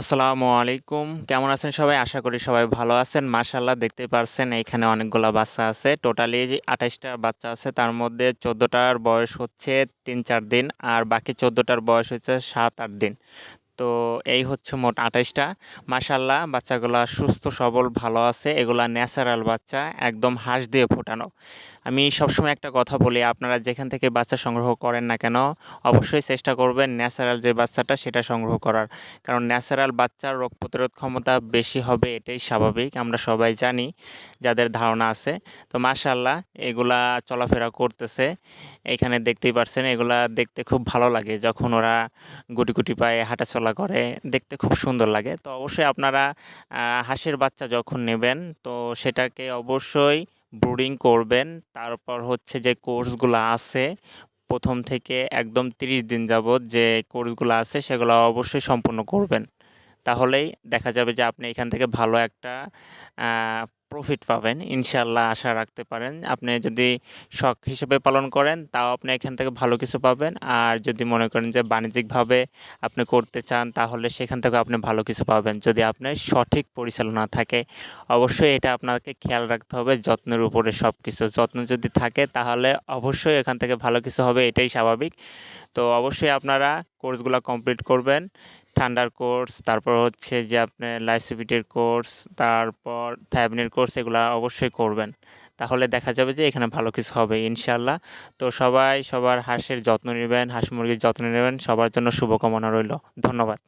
আসসালামু আলাইকুম। কেমন আছেন সবাই? আশা করি সবাই ভালো আছেন। মাশাল্লাহ দেখতে পারছেন এখানে অনেকগুলো বাচ্চা আছে। টোটালি আঠাশটা বাচ্চা আছে, তার মধ্যে চোদ্দোটার বয়স হচ্ছে তিন চার দিন আর বাকি চোদ্দোটার বয়স হচ্ছে সাত আট দিন। তো এই হচ্ছে মোট আঠাশটা মাশাল্লাহ বাচ্চাগুলা সুস্থ, সবল, ভালো আছে। এগুলা ন্যাচারাল বাচ্চা, একদম হাঁস দিয়ে ফোটানো। আমি সবসময় একটা কথা বলি, আপনারা যেখান থেকে বাচ্চা সংগ্রহ করেন না কেন, অবশ্যই চেষ্টা করবেন ন্যাচারাল যে বাচ্চাটা, সেটা সংগ্রহ করার। কারণ ন্যাচারাল বাচ্চার রোগ প্রতিরোধ ক্ষমতা বেশি হবে, এটাই স্বাভাবিক, আমরা সবাই জানি, যাদের ধারণা আছে। তো মাশাল্লাহ এগুলা চলাফেরা করতেছে। এখানে দেখতেই পারছেন, এগুলা দেখতে খুব ভালো লাগে, যখন ওরা গুটি গুটি পায়ে হাঁটাচলা করে, দেখতে খুব সুন্দর লাগে। তো অবশ্যই আপনারা হাঁসের বাচ্চা যখন নেবেন, তো সেটাকে অবশ্যই ব্রুডিং করবেন। তারপর হচ্ছে যে কোর্সগুলো আছে, প্রথম থেকে একদম তিরিশ দিন যাবৎ যে কোর্সগুলো আছে, সেগুলো অবশ্যই সম্পূর্ণ করবেন। তাহলেই দেখা যাবে যে আপনি এখান থেকে ভালো একটা প্রফিট পাবেন ইনশাল্লাহ আশা রাখতে পারেন। আপনি যদি শখ হিসেবে পালন করেন, তাও আপনি এখান থেকে ভালো কিছু পাবেন। আর যদি মনে করেন যে বাণিজ্যিকভাবে আপনি করতে চান, তাহলে সেখান থেকে আপনি ভালো কিছু পাবেন। যদি আপনার সঠিক পরিচালনা থাকে, অবশ্যই এটা আপনাকে খেয়াল রাখতে হবে, যত্নের উপরে সব কিছু যত্ন যদি থাকে, তাহলে অবশ্যই এখান থেকে ভালো কিছু হবে, এটাই স্বাভাবিক। তো অবশ্যই আপনারা কোর্সগুলো কমপ্লিট করবেন। ঠান্ডার কোর্স তারপর হচ্ছে যে আপনার লাইসোপিটের কোর্স তারপর থায়াবিনের কোর্স এগুলো অবশ্যই করবেন। তাহলে দেখা যাবে যে এখানে ভালো কিছু হবে ইনশাল্লাহ তো সবাই সবার হাঁসের যত্ন নেবেন, হাঁস মুরগির যত্ন নেবেন, সবার জন্য শুভকামনা রইল। ধন্যবাদ।